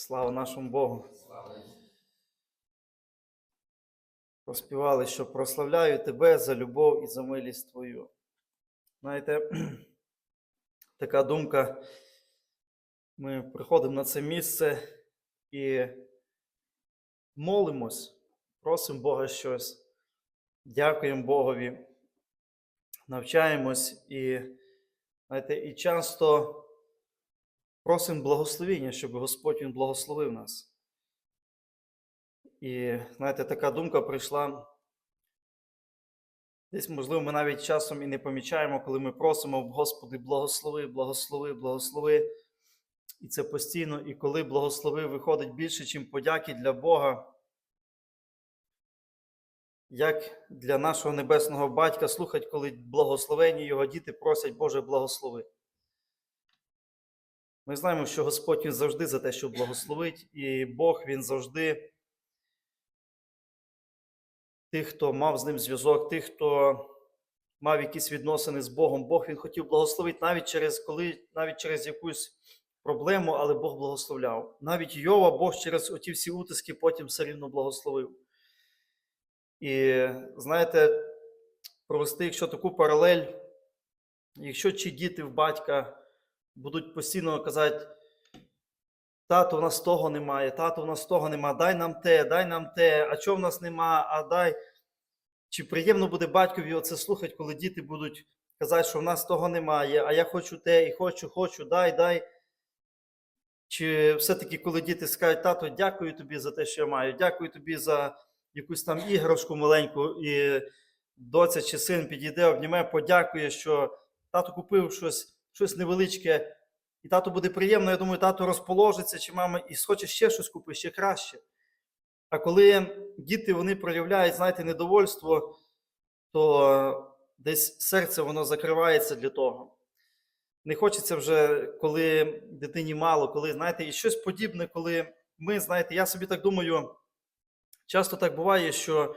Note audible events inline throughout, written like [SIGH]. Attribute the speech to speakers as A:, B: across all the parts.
A: Слава нашому Богу. Проспівали, що прославляю тебе за любов і за милість Твою. Знаєте, [CLEARS THROAT] така думка. Ми приходимо на це місце і молимось, просимо Бога щось, дякуємо Богові, навчаємось і, знаєте, і часто просимо благословення, щоб Господь Він благословив нас. І, знаєте, така думка прийшла. Десь, можливо, ми навіть часом і не помічаємо, коли ми просимо, Господи, благослови, благослови, благослови. І це постійно, і коли благослови виходить більше, ніж подяки для Бога, як для нашого небесного батька слухать, коли благословені його діти просять Боже благослови. Ми знаємо, що Господь Він завжди за те, що благословить, і Бог Він завжди тих, хто мав з ним зв'язок, тих, хто мав якісь відносини з Богом, Бог Він хотів благословити навіть через коли, навіть через якусь проблему, але Бог благословляв. Навіть Йова Бог через оті всі утиски потім все рівно благословив. І знаєте, провести, якщо таку паралель, якщо чи діти в батька будуть постійно казати, тато, у нас того немає, тато, у нас того немає, дай нам те, дай нам те, а чого в нас нема, а дай. Чи приємно буде батькові оце слухати, коли діти будуть казати, що в нас того немає, а я хочу те, і хочу, хочу, дай, дай. Чи все-таки, коли діти скажуть, тато, дякую тобі за те, що я маю, дякую тобі за якусь там іграшку маленьку, і доця чи син підійде, обніме, подякує, що тато купив щось, щось невеличке, і тато буде приємно, я думаю, тато розположиться, чи мама і схоче ще щось купити, ще краще. А коли діти вони проявляють, знаєте, недовольство, то десь серце воно закривається для того. Не хочеться вже, коли дитині мало, коли, знаєте, і щось подібне, коли ми, знаєте, я собі так думаю, часто так буває, що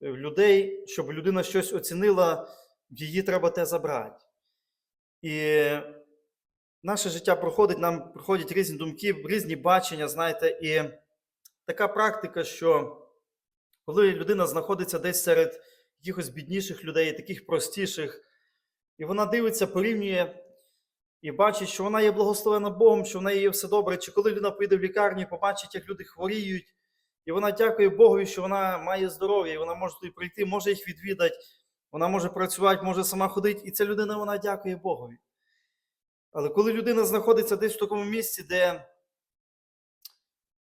A: в людей, щоб людина щось оцінила, її треба те забрати. І наше життя проходить, нам проходять різні думки, різні бачення, знаєте, і така практика, що коли людина знаходиться десь серед якихось бідніших людей, таких простіших, і вона дивиться, порівнює і бачить, що вона є благословена Богом, що в неї є все добре, чи коли людина поїде в лікарню, побачить, як люди хворіють, і вона дякує Богові, що вона має здоров'я, і вона може туди прийти, може їх відвідати, вона може працювати, може сама ходити, і ця людина вона дякує Богові. Але коли людина знаходиться десь в такому місці, де,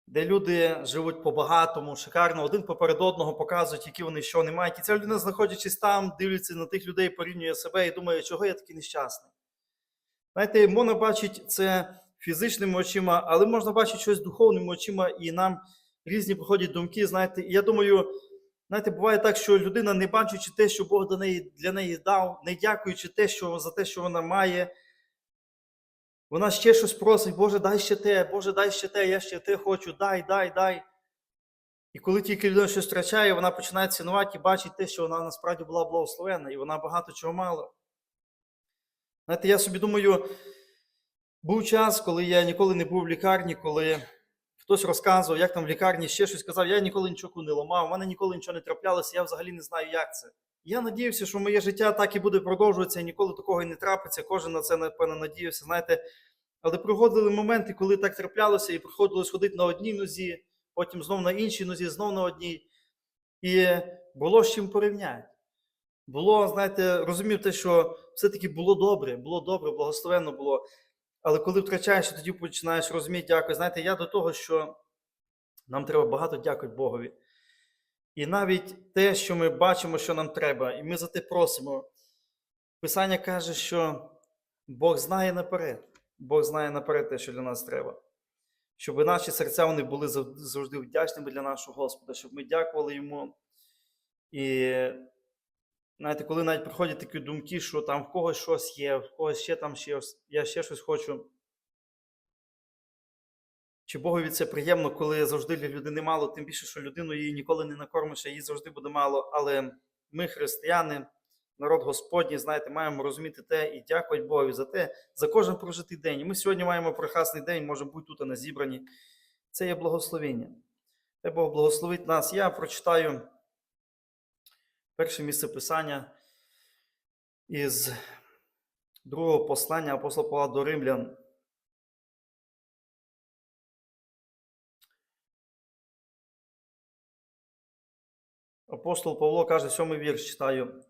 A: де люди живуть по-багатому, шикарно, один поперед одного показують, які вони що не мають, і ця людина, знаходячись там, дивиться на тих людей, порівнює себе і думає, чого я такий нещасний. Знаєте, можна бачити це фізичними очима, але можна бачити щось духовними очима, і нам різні приходять думки. Знаєте, і я думаю, знаєте, буває так, що людина, не бачачи те, що Бог до неї, для неї дав, не дякуючи те, що, за те, що вона має, вона ще щось просить, Боже, дай ще те, Боже, дай ще те, я ще те хочу, дай, дай, дай. І коли тільки людина щось втрачає, вона починає цінувати і бачить те, що вона насправді була благословена, і вона багато чого мала. Знаєте, я собі думаю, був час, коли я ніколи не був в лікарні, коли хтось розказував, як там в лікарні ще щось казав, я ніколи нічого не ламав, у мене ніколи нічого не траплялося, я взагалі не знаю, як це. Я надіявся, що моє життя так і буде продовжуватися, і ніколи такого і не трапиться. Кожен на це, напевно, надіявся. Знаєте, але приходили моменти, коли так траплялося, і приходилось ходити на одній нозі, потім знов на іншій нозі, знов на одній. І було з чим порівняти. Було, знаєте, розумів те, що все-таки було добре, було добре, благословенно було. Але коли втрачаєш, тоді починаєш розуміти, дякую. Знаєте, я до того, що нам треба багато дякувати Богові. І навіть те, що ми бачимо, що нам треба, і ми за те просимо. Писання каже, що Бог знає наперед. Бог знає наперед те, що для нас треба. Щоб наші серця вони були завжди вдячними для нашого Господа, щоб ми дякували йому. І знаєте, коли навіть приходять такі думки, що там в когось щось є, в когось ще там ще, я ще щось хочу. Чи Богові це приємно, коли завжди для людини мало, тим більше, що людину її ніколи не накормиш, а їй завжди буде мало. Але ми, християни, народ Господній, знаєте, маємо розуміти те і дякувати Богові за те, за кожен прожитий день. Ми сьогодні маємо прекрасний день, можемо бути тут на зібранні. Це є благословення. Хай Бог благословить нас. Я прочитаю перше місце Писання із другого послання апостола Павла до Римлян. Апостол Павло каже, сьомий вірш читаю.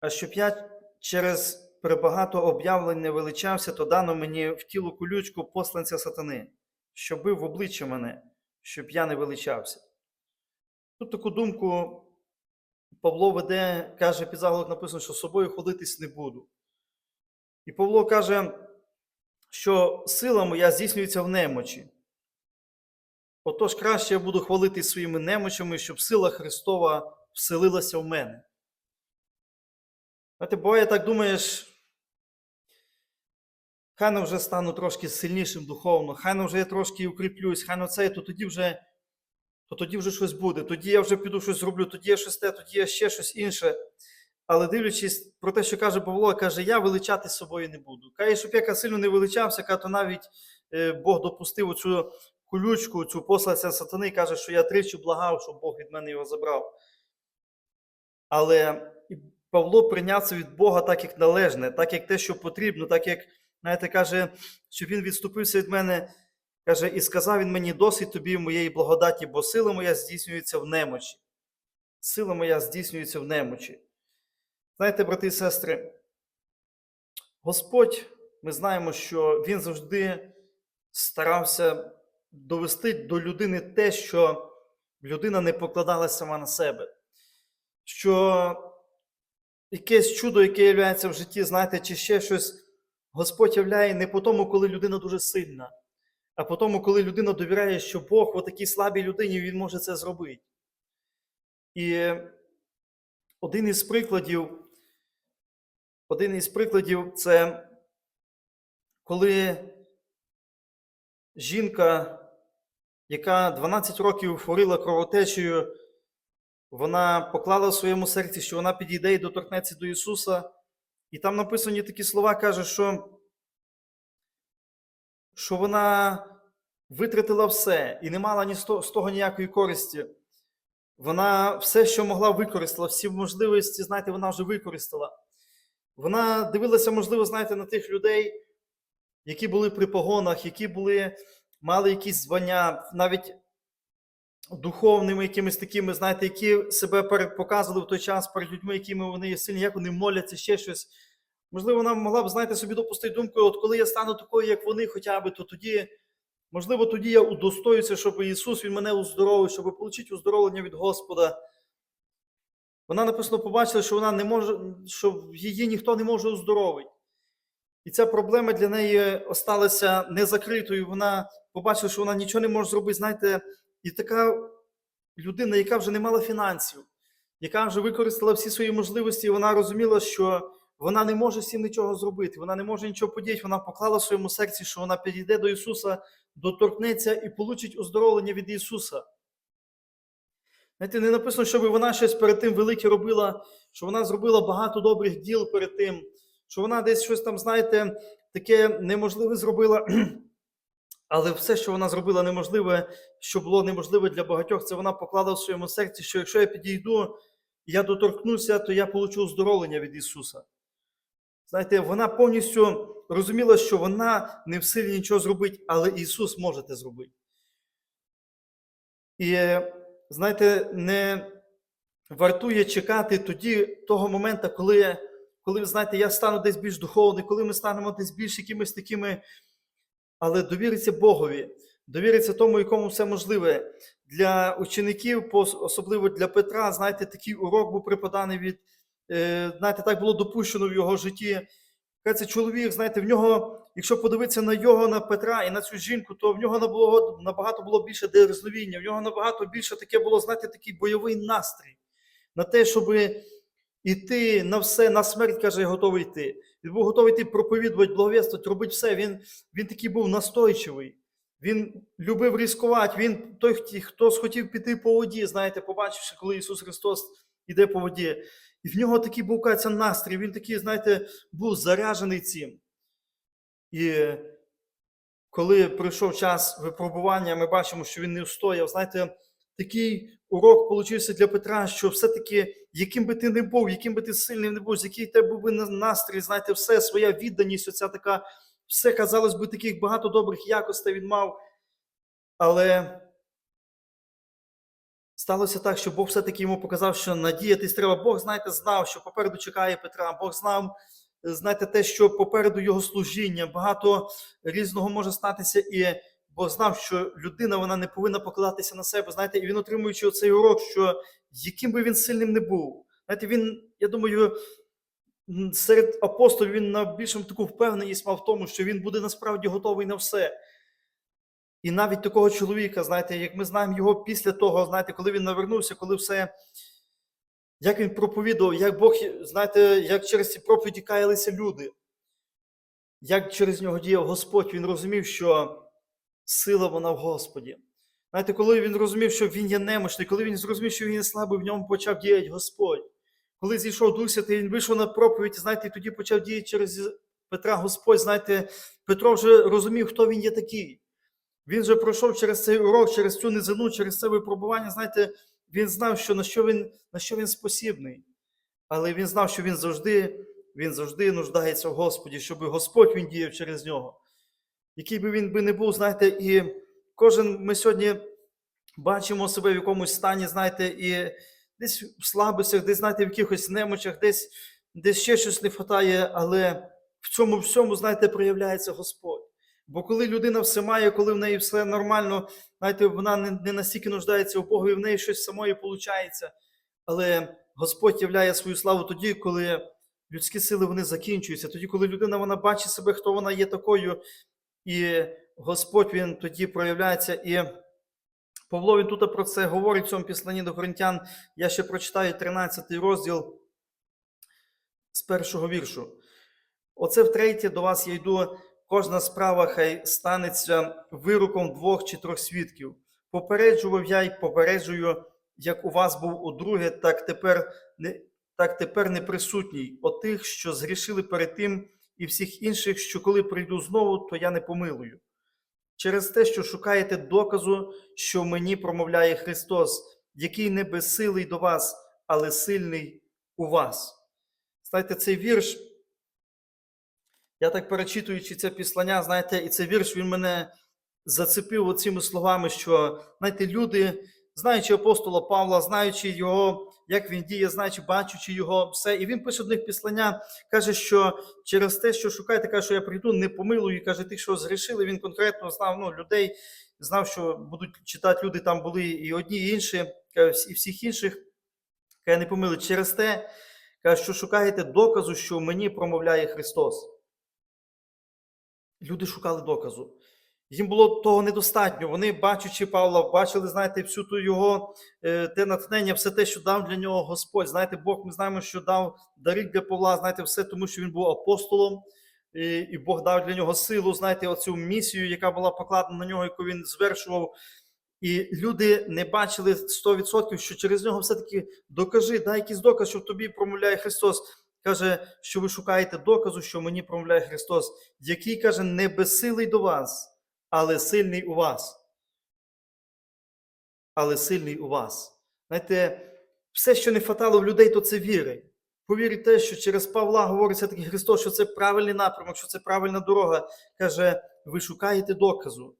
A: А щоб я через прибагато об'явлень не величався, то дано мені в тіло колючку посланця сатани, що бив в обличчя мене, щоб я не величався. Тут таку думку Павло веде, каже, під заголовок написано, що з собою ходитись не буду. І Павло каже, що сила моя здійснюється в немочі. Отож, краще я буду хвалитись своїми немочами, щоб сила Христова вселилася в мене. Знаєте, буває, так думаєш, хай ну вже стану трошки сильнішим духовно, хай ну вже я трошки укріплюсь, хай ну це, то тоді вже то тоді вже щось буде, тоді я вже піду щось зроблю, тоді я щось те, тоді я ще щось інше. Але дивлячись про те, що каже Павло, каже, я величати собою не буду. Каже, щоб я сильно не величався, каже, то навіть е, Бог допустив цю колючку, цю послаця сатани, каже, що я тричі благав, щоб Бог від мене його забрав. Але Павло прийняв це від Бога так, як належне, так, як те, що потрібно, так як, знаєте, каже, щоб він відступився від мене. Каже, і сказав він мені досить тобі моєї благодаті, бо сила моя здійснюється в немочі. Сила моя здійснюється в немочі. Знаєте, брати і сестри, Господь, ми знаємо, що Він завжди старався довести до людини те, що людина не покладала сама на себе. Що якесь чудо, яке являється в житті, знаєте, чи ще щось, Господь являє не по тому, коли людина дуже сильна. А по тому, коли людина довіряє, що Бог в такій слабій людині він може це зробити. І один із прикладів, один із прикладів це коли жінка, яка 12 років хворіла кровотечею, вона поклала в своєму серці, що вона підійде і доторкнеться до Ісуса. І там написані такі слова, каже, що що вона витратила все і не мала ні з того ніякої користі. Вона все, що могла, використала, всі можливості, знаєте, вона вже використала. Вона дивилася, можливо, знаєте, на тих людей, які були при погонах, які були, мали якісь звання, навіть духовними, якимись такими, знаєте, які себе показували в той час перед людьми, якими вони є сильні, як вони моляться, ще щось. Можливо, вона могла б, знаєте, собі допустити думку, от коли я стану такою, як вони, хоча б, то тоді, можливо, тоді я удостоюся, щоб Ісус Він мене уздоровив, щоб отримати уздоровлення від Господа. Вона написано побачила, що вона не може, що її ніхто не може уздоровити. І ця проблема для неї осталася незакритою. Вона побачила, що вона нічого не може зробити. Знаєте, і така людина, яка вже не мала фінансів, яка вже використала всі свої можливості, вона розуміла, що вона не може всім нічого зробити, вона не може нічого подіяти. Вона поклала в своєму серці, що вона підійде до Ісуса, доторкнеться і получить оздоровлення від Ісуса. Знаєте, не написано, щоб вона щось перед тим велике робила, що вона зробила багато добрих діл перед тим, що вона десь щось там, знаєте, таке неможливе зробила. [CLEARS THROAT] Але все, що вона зробила неможливе, що було неможливе для багатьох, це вона поклала в своєму серці, що якщо я підійду, я доторкнуся, то я получу оздоровлення від Ісуса. Знаєте, вона повністю розуміла, що вона не в силі нічого зробити, але Ісус може це зробити. І, знаєте, не вартує чекати тоді того моменту, коли, коли знаєте, я стану десь більш духовний, коли ми станемо десь більш якимись такими, але довіриться Богові, довіриться тому, якому все можливе. Для учеників, особливо для Петра, знаєте, такий урок був преподаний від. Знаєте, так було допущено в його житті. Це чоловік, знаєте, в нього, якщо подивитися на його, на Петра і на цю жінку, то в нього набагато, набагато було більше дерзновіння, в нього набагато більше таке було, знаєте, такий бойовий настрій на те, щоб іти на все, на смерть, каже, готовий йти. Він був готовий йти проповідувати, благовістувати, робити все. Він він такий був настойчивий. Він любив ризикувати. Він той, хто схотів піти по воді, знаєте, побачивши, коли Ісус Христос іде по воді. І в нього такий був кажеться, настрій, він такий, знаєте, був заряджений цим. І коли прийшов час випробування, ми бачимо, що він не встояв. Знаєте, такий урок получився для Петра, що все-таки, яким би ти не був, яким би ти сильним не був, з який тебе був настрій, знаєте, все, своя відданість, оця така, все, казалось би, таких багато добрих якостей він мав. Але сталося так, що Бог все-таки йому показав, що надіятись треба. Бог, знаєте, знав, що попереду чекає Петра. Бог знав, знаєте, те, що попереду його служіння, багато різного може статися, і Бог знав, що людина вона не повинна покладатися на себе. Знаєте, і він, отримуючи оцей урок, що яким би він сильним не був, знаєте, він, я думаю, серед апостолів він на більшому таку впевненість мав в тому, що він буде насправді готовий на все. І навіть такого чоловіка, знаєте, як ми знаємо його після того, знаєте, коли він навернувся, коли все, як він проповідував, як Бог, знаєте, як через ці проповіді каялися люди, як через нього діяв Господь, він розумів, що сила вона в Господі. Знаєте, коли він розумів, що він є немощний, коли він зрозумів, що він є слабий, в ньому почав діяти Господь. Коли зійшов Дух Святий, він вийшов на проповідь, знаєте, і тоді почав діяти через Петра Господь. Знаєте, Петро вже розумів, хто він є такий. Він вже пройшов через цей урок, через цю низину, через це випробування. Знаєте, він знав, що на що він, на що він спосібний. Але він знав, що він завжди, він завжди нуждається в Господі, щоб Господь він діяв через нього. Який би він би не був, знаєте, і кожен ми сьогодні бачимо себе в якомусь стані, знаєте, і десь в слабостях, десь, знаєте, в якихось немочах, десь, десь ще щось не вистачає, але в цьому всьому, знаєте, проявляється Господь. Бо коли людина все має, коли в неї все нормально, знаєте, вона не, не настільки нуждається у Бога, і в неї щось самої виходить. Але Господь являє свою славу тоді, коли людські сили вони закінчуються, тоді, коли людина вона бачить себе, хто вона є такою, і Господь він тоді проявляється. І Павло він тут про це говорить в цьому післанні до Коринтян. Я ще прочитаю 13 розділ з першого віршу. Оце втретє до вас я йду. Кожна справа хай станеться вироком двох чи трьох свідків. Попереджував я й попереджую, як у вас був удруге, так тепер не, так тепер не присутній. Тих, що згрішили перед тим, і всіх інших, що коли прийду знову, то я не помилую. Через те, що шукаєте доказу, що мені промовляє Христос, який не безсилий до вас, але сильний у вас. Знаєте, цей вірш. Я так перечитуючи це післання, знаєте, і цей вірш він мене зацепив оцими словами, що, знаєте, люди, знаючи апостола Павла, знаючи його, як він діє, знаючи, бачучи його, все, і він пише до післання, каже, що через те, що шукаєте, каже, що я прийду, не помилую, каже, тих, що згрішили, він конкретно знав ну, людей, знав, що будуть читати люди, там були і одні, і інші, і всіх інших, каже, не помилують. Через те, каже, що шукаєте доказу, що мені промовляє Христос. Люди шукали доказу. Їм було того недостатньо. Вони, бачачи Павла, бачили, знаєте, всю ту його е, те натхнення, все те, що дав для нього Господь. Знаєте, Бог, ми знаємо, що дав дари для Павла, знаєте, все тому, що він був апостолом, і, і Бог дав для нього силу, знаєте, оцю місію, яка була покладена на нього, яку він звершував. І люди не бачили 100%, що через нього все-таки докажи, дай якийсь доказ, що в тобі промовляє Христос. Каже, що ви шукаєте доказу, що мені промовляє Христос, який каже, не безсилий до вас, але сильний у вас. Але сильний у вас. Знаєте, все, що не хватало в людей, то це віри. Повірить те, що через Павла говориться такий Христос, що це правильний напрямок, що це правильна дорога. Каже, ви шукаєте доказу.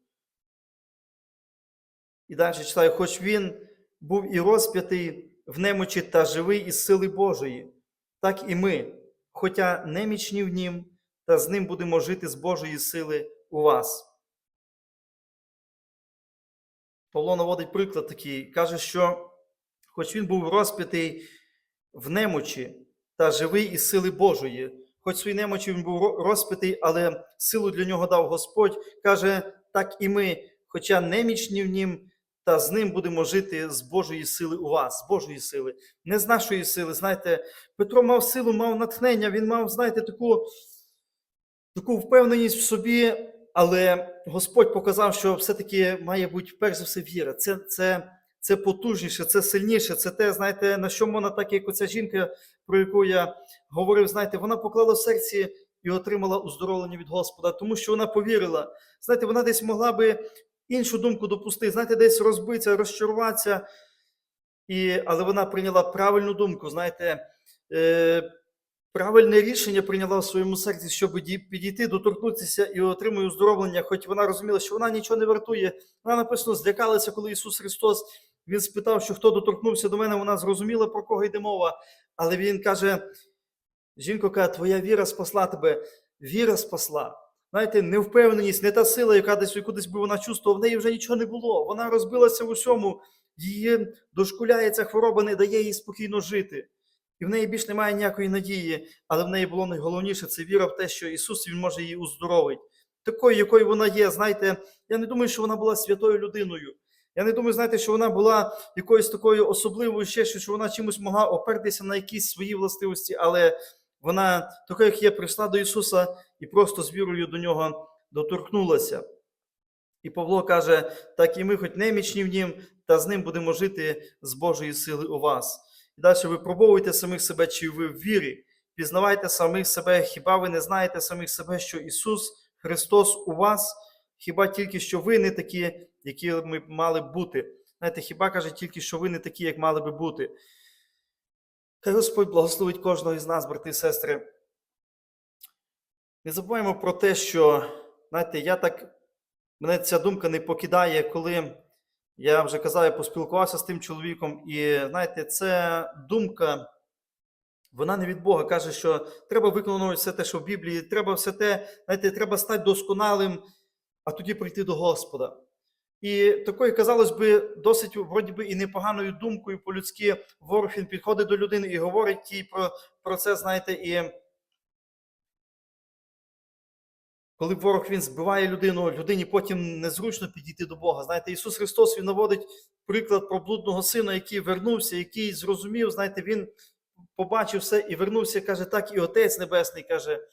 A: І далі читаю, хоч він був і розп'ятий в немочі та живий із сили Божої, так і ми, хоча немічні в нім, та з ним будемо жити з Божої сили у вас. Павло наводить приклад такий, каже, що хоч він був розп'ятий в немочі та живий із сили Божої, хоч в своїй немочі він був розп'ятий, але силу для нього дав Господь, каже, так і ми, хоча немічні в нім, та з ним будемо жити з Божої сили у вас, з Божої сили, не з нашої сили. Знаєте, Петро мав силу, мав натхнення, він мав, знаєте, таку, таку впевненість в собі, але Господь показав, що все-таки має бути перш за все віра. Це, це, це потужніше, це сильніше, це те, знаєте, на що вона, так як оця жінка, про яку я говорив, знаєте, вона поклала в серці і отримала уздоровлення від Господа, тому що вона повірила. Знаєте, вона десь могла би іншу думку допустити, знаєте, десь розбитися, розчаруватися. І, але вона прийняла правильну думку, знаєте, е, правильне рішення прийняла в своєму серці, щоб підійти, доторкнутися і отримує оздоровлення, хоч вона розуміла, що вона нічого не вартує. Вона написано, злякалася, коли Ісус Христос він спитав, що хто доторкнувся до мене, вона зрозуміла, про кого йде мова. Але він каже: жінко, каже, твоя віра спасла тебе, віра спасла. Знаєте, невпевненість, не та сила, яка десь яку десь би вона чувствувала, в неї вже нічого не було. Вона розбилася в усьому, її дошкуляє ця хвороба, не дає їй спокійно жити. І в неї більш немає ніякої надії, але в неї було найголовніше це віра в те, що Ісус Він може її уздоровити. Такою, якою вона є, знаєте, я не думаю, що вона була святою людиною. Я не думаю, знаєте, що вона була якоюсь такою особливою, ще що вона чимось могла опертися на якісь свої властивості, але вона, така, як є, прийшла до Ісуса і просто з вірою до нього доторкнулася. І Павло каже: так і ми, хоч немічні в нім, та з ним будемо жити з Божої сили у вас. І далі випробовуйте самих себе, чи ви в вірі, пізнавайте самих себе, хіба ви не знаєте самих себе, що Ісус Христос у вас, хіба тільки що ви не такі, які ми мали б бути. Знаєте, хіба каже тільки, що ви не такі, як мали би бути. Хай Господь благословить кожного із нас, брати і сестри. Не забуваємо про те, що, знаєте, я так, мене ця думка не покидає, коли я вже казав, я поспілкувався з тим чоловіком, і знаєте, ця думка, вона не від Бога. Каже, що треба виконувати все те, що в Біблії, треба все те, знаєте, треба стати досконалим, а тоді прийти до Господа. І такою, казалось би, досить вроді би і непоганою думкою по-людськи ворог він підходить до людини і говорить їй про, про це, знаєте, і коли ворог він збиває людину, людині потім незручно підійти до Бога. Знаєте, Ісус Христос Він наводить приклад про блудного сина, який вернувся, який зрозумів, знаєте, він побачив все і вернувся, каже, так і Отець Небесний каже,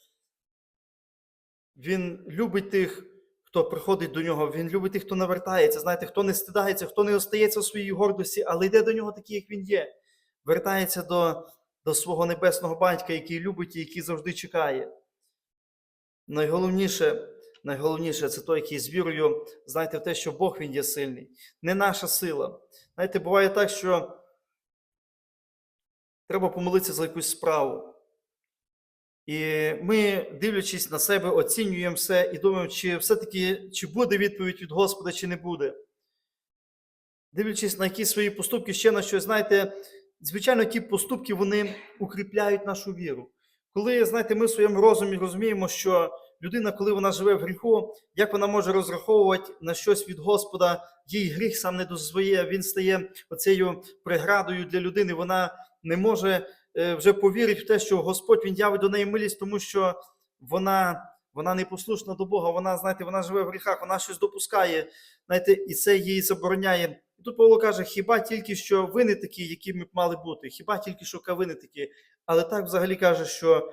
A: Він любить тих, хто приходить до нього, він любить тих, хто навертається, знаєте, хто не стидається, хто не остається в своїй гордості, але йде до нього такий, як він є. Вертається до, до свого небесного батька, який любить і який завжди чекає. Найголовніше, найголовніше це той, який з вірою, знаєте, в те, що Бог він є сильний, не наша сила. Знаєте, буває так, що треба помолитися за якусь справу. І ми, дивлячись на себе, оцінюємо все і думаємо, чи все-таки чи буде відповідь від Господа, чи не буде. Дивлячись на якісь свої поступки, ще на щось, знаєте, звичайно, ті поступки вони укріпляють нашу віру. Коли, знаєте, ми в своєму розумі розуміємо, що людина, коли вона живе в гріху, як вона може розраховувати на щось від Господа, їй гріх сам не дозвоє, він стає оцею преградою для людини, вона не може вже повірити в те, що Господь він явить до неї милість, тому що вона, вона непослушна до Бога, вона, знаєте, вона живе в гріхах, вона щось допускає, знаєте, і це їй забороняє. І тут Павло каже, хіба тільки що ви не такі, які ми б мали бути, хіба тільки що ви не такі. Але так взагалі каже, що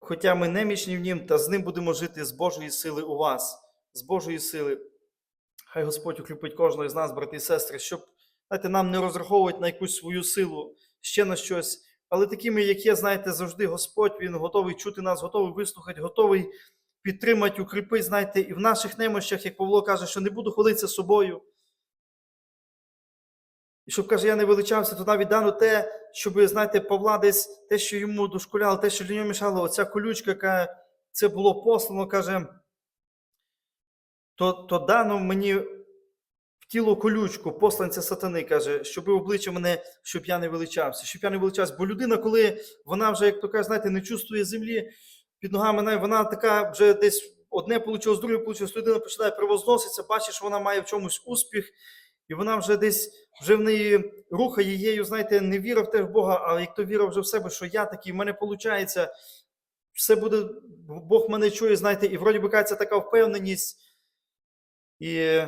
A: хоча ми немічні в нім, та з ним будемо жити з Божої сили у вас, з Божої сили. Хай Господь укріпить кожного з нас, брати і сестри, щоб знаєте, нам не розраховувати на якусь свою силу, ще на щось. Але такими, як є, знаєте, завжди Господь, Він готовий чути нас, готовий вислухати, готовий підтримати, укріпити, знаєте, і в наших немощах, як Павло каже, що не буду хвалитися собою. І щоб каже, я не величався, то навіть дано те, щоб, знаєте, Павла десь те, що йому дошкуляло, те, що для нього мішало, оця колючка, яка це було послано, каже, то, то дано мені тіло колючку, посланця сатани, каже, щоб обличчя мене, щоб я не величався, щоб я не величався. Бо людина, коли вона вже, як то каже, знаєте, не чувствує землі під ногами, вона така вже десь одне вийшло, друге вийшло, людина починає превозноситися, бачить, що вона має в чомусь успіх. І вона вже десь вже в неї рухає її, знаєте, не віра в те в Бога, а як то віра вже в себе, що я такий, в мене виходить, все буде, Бог мене чує, знаєте, і вроді би кажеться така впевненість, і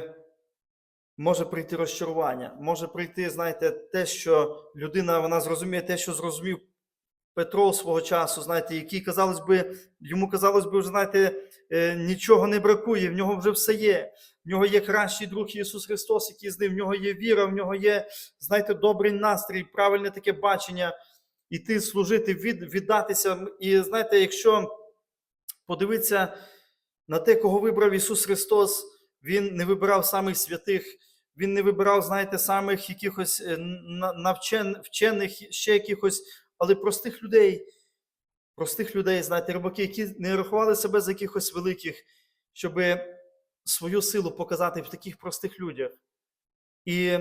A: може прийти розчарування, може прийти, знаєте, те, що людина вона зрозуміє те, що зрозумів Петро свого часу, знаєте, який, казалось би, йому казалось би, вже, знаєте, е, нічого не бракує, в нього вже все є. В нього є кращий друг Ісус Христос, який з ним, в нього є віра, в нього є, знаєте, добрий настрій, правильне таке бачення. іти служити, від, віддатися. І знаєте, якщо подивитися на те, кого вибрав Ісус Христос, Він не вибирав самих святих, Він не вибирав, знаєте, самих якихось е, навчен, вчених, ще якихось, але простих людей. Простих людей, знаєте, рибаки, які не рахували себе за якихось великих, щоб свою силу показати в таких простих людях. І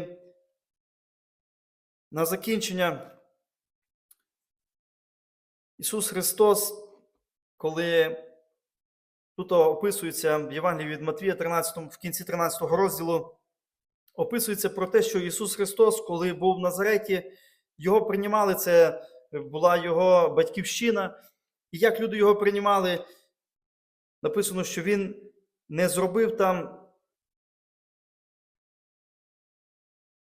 A: на закінчення Ісус Христос, коли тут описується в Євангелії від Матвія 13, в кінці 13 розділу, описується про те, що Ісус Христос, коли був в Назареті, його приймали, це була його батьківщина. І як люди його приймали, написано, що він не зробив там,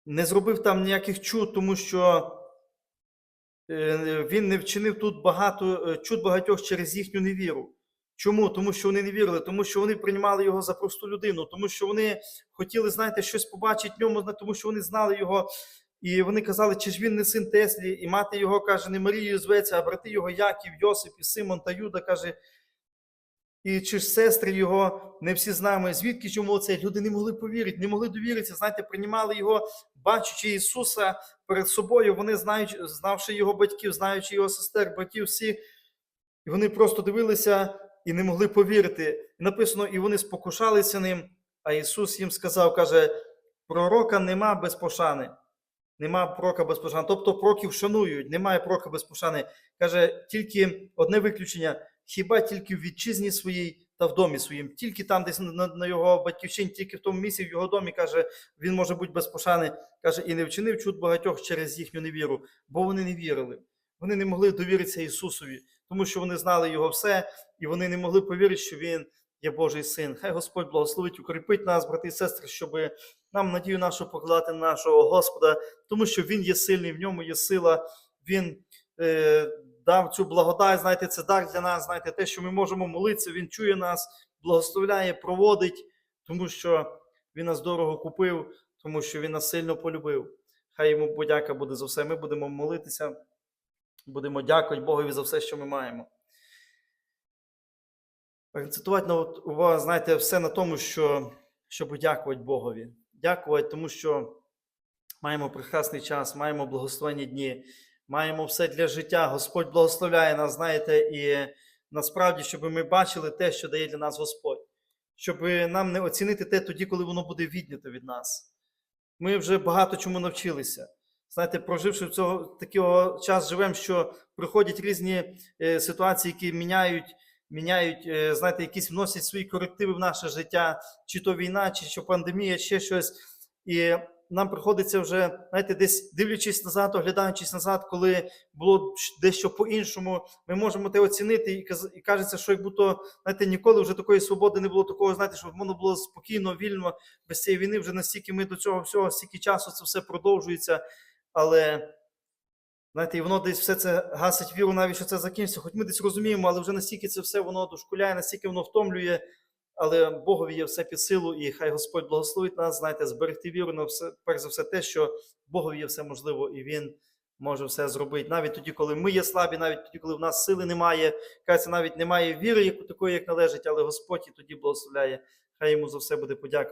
A: не зробив там ніяких чуд, тому що е, він не вчинив тут багато е, чуд багатьох через їхню невіру. Чому? Тому що вони не вірили, тому що вони приймали його за просту людину, тому що вони хотіли, знаєте, щось побачити в ньому, тому що вони знали його. І вони казали, чи ж він не син Теслі, і мати його каже, не Марією зветься, а брати його Яків, Йосип, і Симон та Юда каже. І чи ж сестри його не всі з нами? Звідки ж йому оце? Люди не могли повірити, не могли довіритися. Знаєте, приймали його, бачачи Ісуса перед собою. Вони знають, знавши його батьків, знаючи його сестер, братів, всі, і вони просто дивилися і не могли повірити. Написано, і вони спокушалися ним. А Ісус їм сказав, каже: пророка нема без пошани. Нема пророка без пошани. Тобто пророків шанують, немає пророка без пошани. Каже, тільки одне виключення: хіба тільки в вітчизні своїй та в домі своїм, тільки там, десь на, на його батьківщині, тільки в тому місці, в його домі, каже, він може бути без пошани. Каже, і не вчинив чуд багатьох через їхню невіру, бо вони не вірили. Вони не могли довіритися Ісусові, тому що вони знали Його все, і вони не могли повірити, що Він є Божий син. Хай Господь благословить, укріпить нас, брати і сестри, щоб нам надію нашу покладати на нашого Господа, тому що Він є сильний, в ньому є сила. Він е, дав цю благодать, знаєте, це дар для нас, знаєте, те, що ми можемо молитися, Він чує нас, благословляє, проводить, тому що Він нас дорого купив, тому що Він нас сильно полюбив. Хай йому подяка буде за все. Ми будемо молитися, будемо дякувати Богові за все, що ми маємо. Акцентувати на увагу, знаєте, все на тому, що, щоб дякувати Богові. Дякувати, тому що маємо прекрасний час, маємо благословенні дні, маємо все для життя. Господь благословляє нас, знаєте, і насправді, щоб ми бачили те, що дає для нас Господь, щоб нам не оцінити те тоді, коли воно буде віднято від нас. Ми вже багато чому навчилися. Знаєте, проживши в цього такого час, живемо, що приходять різні е, ситуації, які міняють міняють, е, знаєте, якісь вносять свої корективи в наше життя, чи то війна, чи що пандемія, ще щось. І нам приходиться вже, знаєте, десь дивлячись назад, оглядаючись назад, коли було дещо по-іншому, ми можемо те оцінити і каз- і кажеться, що як будто, знаєте, ніколи вже такої свободи не було такого, знаєте, щоб воно було спокійно, вільно, без цієї війни вже настільки ми до цього всього, стільки часу це все продовжується. Але Знаєте, і воно десь все це гасить віру, навіть що це закінчиться. Хоч ми десь розуміємо, але вже настільки це все воно дошкуляє, настільки воно втомлює. Але Богові є все під силу, і хай Господь благословить нас, знаєте, зберегти віру на все, перш за все, те, що Богові є все можливо, і Він може все зробити. Навіть тоді, коли ми є слабі, навіть тоді, коли в нас сили немає, кажеться, навіть немає віри, яку такої, як належить, але Господь і тоді благословляє. Хай йому за все буде подяка.